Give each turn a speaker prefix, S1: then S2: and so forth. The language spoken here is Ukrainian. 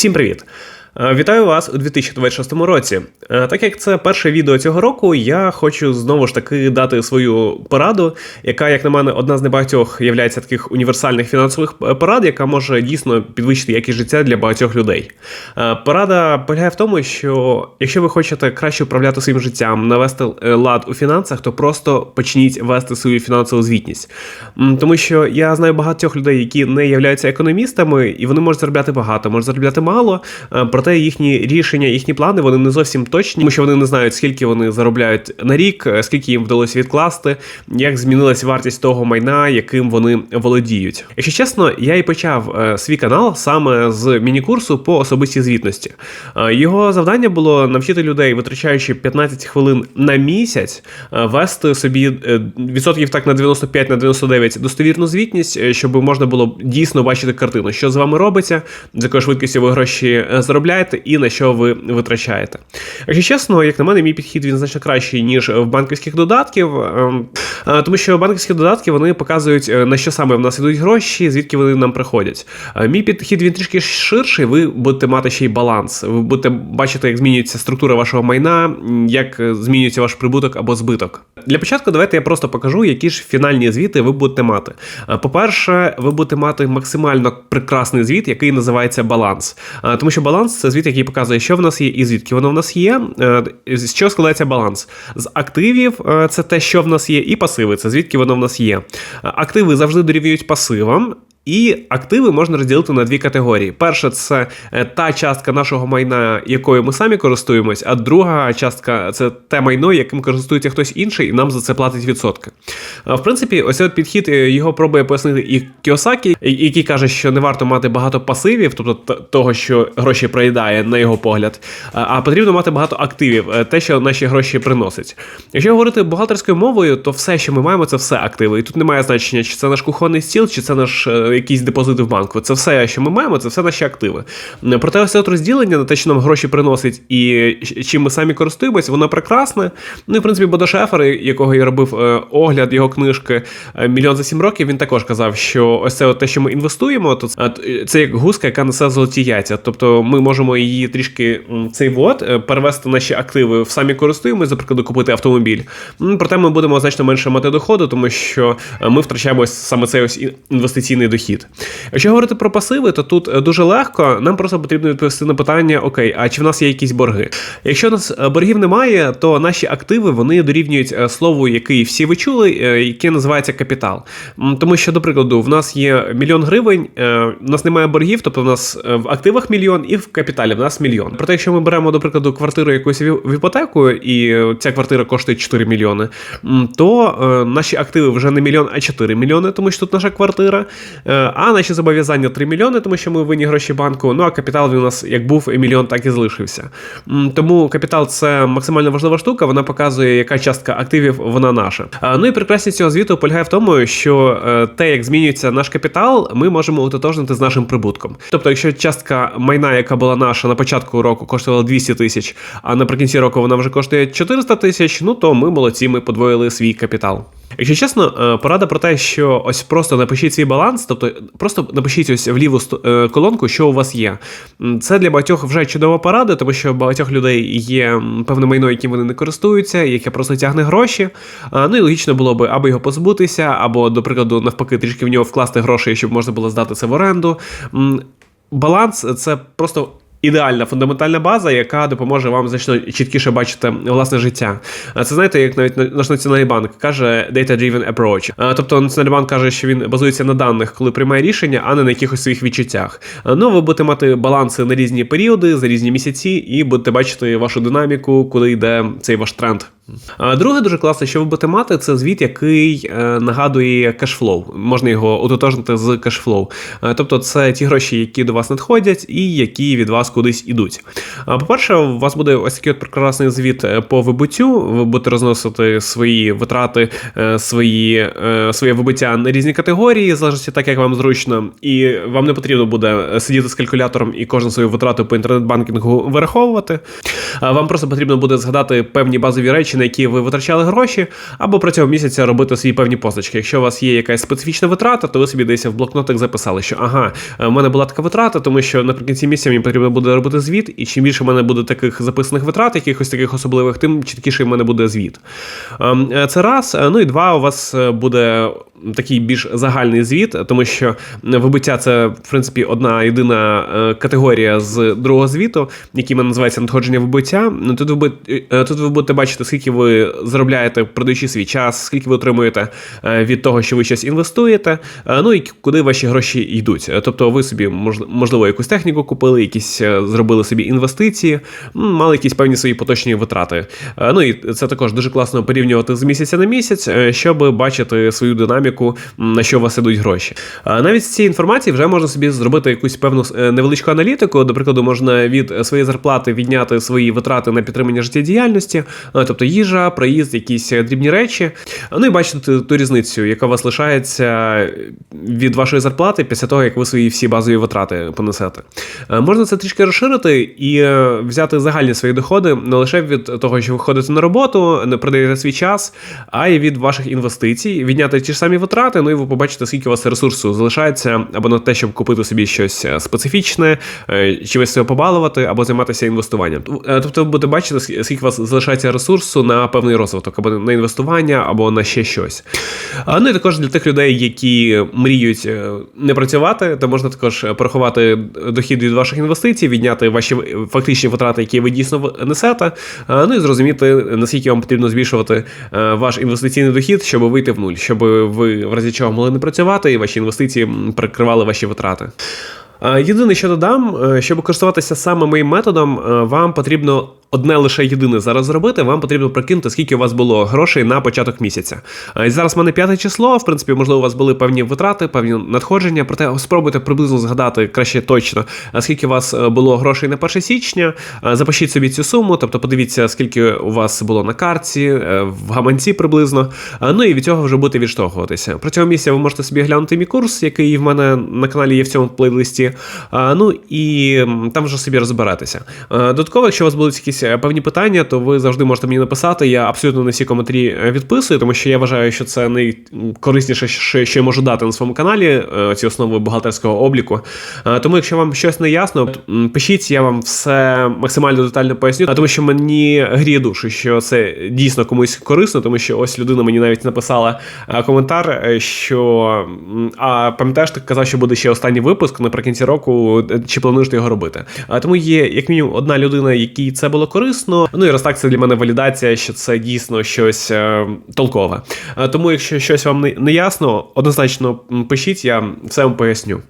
S1: Всім привіт! Е, Вітаю вас у 2026 році. Е, Так як це перше відео цього року, я хочу знову ж таки дати свою пораду, яка, як на мене, одна з небагатьох є таких універсальних фінансових е, порад, яка може дійсно підвищити якість життя для багатьох людей. Порада полягає в тому, що якщо ви хочете краще управляти своїм життям, навести лад у фінансах, то просто почніть вести свою фінансову звітність. Тому що я знаю багатьох людей, які не являються економістами, і вони можуть заробляти багато, можуть заробляти мало. е, Проте їхні рішення, їхні плани вони не зовсім точні, тому що вони не знають, скільки вони заробляють на рік, е, скільки їм вдалося відкласти, як змінилась вартість того майна, яким вони володіють. Якщо чесно, я і почав е, свій канал саме з міні-курсу по особистій звітності. Е, Його завдання було навчити людей, витрачаючи 15 хвилин на місяць, вести собі відсотків так на 95 на 99 достовірну звітність, щоб можна було дійсно бачити картину, що з вами робиться, з якою швидкістю ви гроші е, заробляєте і на що ви витрачаєте. Якщо чесно, як на мене, мій підхід він значно кращий, ніж в банківських додатків, ем, е, тому що банківські додатки вони показують, е, на що саме в нас ідуть гроші, звідки вони нам приходять. Е, Мій підхід він трішки ширший, ви будете мати ще й баланс. Ви будете бачити, як змінюється структура вашого майна, як е, змінюється ваш прибуток або збиток. Для початку давайте я просто покажу, які ж фінальні звіти ви будете мати. Е, По-перше, ви будете мати максимально прекрасний звіт, який називається баланс. Е, Тому що баланс це звіт, який показує, що в нас є і звідки воно в нас є. Е, З чого складається баланс? З активів е, це те, що в нас є, і пасиви це звідки воно в нас є. Е, Активи завжди дорівнюють пасивам. І активи можна розділити на дві категорії. Перша це е, та частка нашого майна, якою ми самі користуємось, а друга частка це те майно, яким користується хтось інший, і нам за це платить відсотки. В принципі, ось цей підхід е, його пробує пояснити і Кіосакі, який каже, що не варто мати багато пасивів, тобто того, що гроші проїдає, на його погляд, а- а потрібно мати багато активів, е, те, що наші гроші приносить. Якщо говорити бухгалтерською мовою, то все, що ми маємо, це все активи. І тут немає значення, чи це наш кухонний стіл, чи це наш е, якийсь депозит в банку. Це все, що ми маємо, це все наші активи. Е, Проте ось це розділення на те, що нам гроші приносить і чим ми самі користуємось, воно прекрасне. Ну і в принципі, Бодо Шефер, якого я робив е, огляд його книжки Мільйон за сім років, він також казав, що ось це от те, що ми інвестуємо, то це- як гуска, яка несе золоті яйця. Тобто ми можемо її трішки цей вот е, перевести наші активи в самі користуємось, наприклад, купити автомобіль. Проте ми будемо значно менше мати доходу, тому що ми втрачаємо саме цей ось інвестиційний дохід. Якщо говорити про пасиви, то тут е, дуже легко. Нам просто потрібно відповісти на питання: окей, а чи в нас є якісь борги? Якщо у нас е, боргів немає, то наші активи вони дорівнюють е, слову, який всі ви чули, яке називається капітал. Тому що, до прикладу, в нас є мільйон гривень, в нас немає боргів, тобто в нас в активах мільйон і в капіталі в нас мільйон. Проте, якщо ми беремо, до прикладу, квартиру якусь в іпотеку, і ця квартира коштує 4 мільйони, то наші активи вже не мільйон, а 4 мільйони, тому що тут наша квартира. Е, А наші зобов'язання 3 мільйони, тому що ми винні гроші банку. Ну а капітал він у нас як був мільйон, так і залишився. Тому капітал це максимально важлива штука. Вона показує, яка частка активів вона наша. Ну і прекрасність цього звіту полягає в тому, що е, те, як змінюється наш капітал, ми можемо утотожнити з нашим прибутком. Тобто, якщо частка майна, яка була наша на початку року, коштувала 200 тисяч, а наприкінці року вона вже коштує 400 тисяч, ну то ми молодці, ми подвоїли свій капітал. Якщо чесно, е, порада про те, що ось просто напишіть свій баланс, тобто просто напишіть ось в ліву е, колонку, що у вас є. Це для багатьох вже чудова порада, тому що багатьох людей є певне майно, яким вони не користуються, яке просто тягне гроші. Ну і логічно було би або його позбутися, або, до прикладу, навпаки, трішки в нього вкласти гроші, щоб можна було здати це в оренду. Баланс це просто ідеальна фундаментальна база, яка допоможе вам значно чіткіше бачити власне життя. Це знаєте, як навіть наш національний банк каже data-driven approach. Тобто національний банк каже, що він базується на даних, коли приймає рішення, а не на якихось своїх відчуттях. Ну, ви будете мати баланси на різні періоди, за різні місяці, і будете бачити вашу динаміку, куди йде цей ваш тренд. Друге, дуже класне, що ви будете мати, це звіт, який е, нагадує кешфлоу. Можна його утотожнити з кешфлоу. Е, Тобто, це ті гроші, які до вас надходять, і які від вас кудись ідуть. По-перше, у вас буде ось такий от прекрасний звіт е, по вибуттю. Ви будете розносити свої витрати, свої, своє вибиття на різні категорії, залежно так, як вам зручно. І вам не потрібно буде сидіти з калькулятором і кожну свою витрату по інтернет-банкінгу вираховувати. Вам просто потрібно буде згадати певні базові речі, на які ви витрачали гроші, або протягом місяця робити свої певні позначки. Якщо у вас є якась специфічна витрата, то ви собі десь в блокнотах записали, що ага, в мене була така витрата, тому що наприкінці місяця мені потрібно буде робити звіт, і чим більше в мене буде таких записаних витрат, якихось таких особливих, тим чіткіше в мене буде звіт. Ем, е, Це раз. Е, Ну і два, у вас е, буде такий більш загальний звіт, тому що вибиття це в принципі одна єдина е, категорія з другого звіту, який називається надходження вибиття. Ну, Тут ви е, тут ви будете бачити, скільки ви заробляєте, продаючи свій час, скільки ви отримуєте е, від того, що ви щось інвестуєте, ну і куди ваші гроші йдуть. Тобто, ви собі мож- можливо якусь техніку купили, якісь зробили собі інвестиції, мали якісь певні свої поточні витрати. Ну і це також дуже класно порівнювати з місяця на місяць, щоб бачити свою динаміку, м, на що у вас ідуть гроші. Навіть з цієї інформації вже можна собі зробити якусь певну е, невеличку аналітику. До прикладу, можна від е, своєї зарплати відняти свої витрати на підтримання життєдіяльності, е, тобто їжа, проїзд, якісь дрібні речі. Ну і бачити ту- різницю, яка у вас лишається від вашої зарплати після того, як ви свої всі базові витрати понесете. Можна це трішки розширити і взяти загальні свої доходи не лише від того, що ви ходите на роботу, не продаєте свій час, а й від ваших інвестицій, відняти ті ж самі витрати. Ну і ви побачите, скільки у вас ресурсу залишається або на те, щоб купити собі щось е, специфічне, е, чимось себе побалувати, або займатися інвестуванням. Е, Тобто ви будете бачити, скільки у вас залишається ресурсу на певний розвиток, або на інвестування, або на ще щось. Ну і також для тих людей, які мріють не працювати, то можна також порахувати дохід від ваших інвестицій, відняти ваші фактичні витрати, які ви дійсно несете. Ну і зрозуміти, наскільки вам потрібно збільшувати ваш інвестиційний дохід, щоб вийти в нуль, щоб ви в разі чого могли не працювати, і ваші інвестиції прикривали ваші витрати. Е, Єдине, що додам, е, щоб користуватися саме моїм методом, е, вам потрібно одне лише єдине зараз зробити. Вам потрібно прикинути, скільки у вас було грошей на початок місяця. І зараз в мене п'яте число. В принципі, можливо, у вас були певні витрати, певні надходження. Проте спробуйте приблизно згадати краще точно, скільки у вас було грошей на 1 січня. Запишіть собі цю суму, тобто подивіться, скільки у вас було на карті, в гаманці приблизно. Ну і від цього вже будете відштовхуватися. Протягом місяця ви можете собі глянути мій курс, який в мене на каналі є в цьому плейлисті. Ну і там вже собі розберетеся. Е, Додатково, якщо у вас будуть якісь е, певні питання, то ви завжди можете мені написати. Я абсолютно на всі коментарі е, відписую, тому що я вважаю, що це найкорисніше, що я можу дати на своєму каналі, е, ці основи бухгалтерського обліку. Тому, якщо вам щось не ясно, пишіть, я вам все максимально детально поясню, тому що мені гріє душу, що це дійсно комусь корисно, тому що ось людина мені навіть написала коментар, що а пам'ятаєш, ти казав, що буде ще останній випуск наприкінці року, е, чи плануєш ти його робити? А тому є як мінімум одна людина, якій це було корисно. Ну і раз так це для мене валідація, що це дійсно щось е, толкове. Тому, якщо щось вам не ясно, однозначно пишіть, я все вам поясню.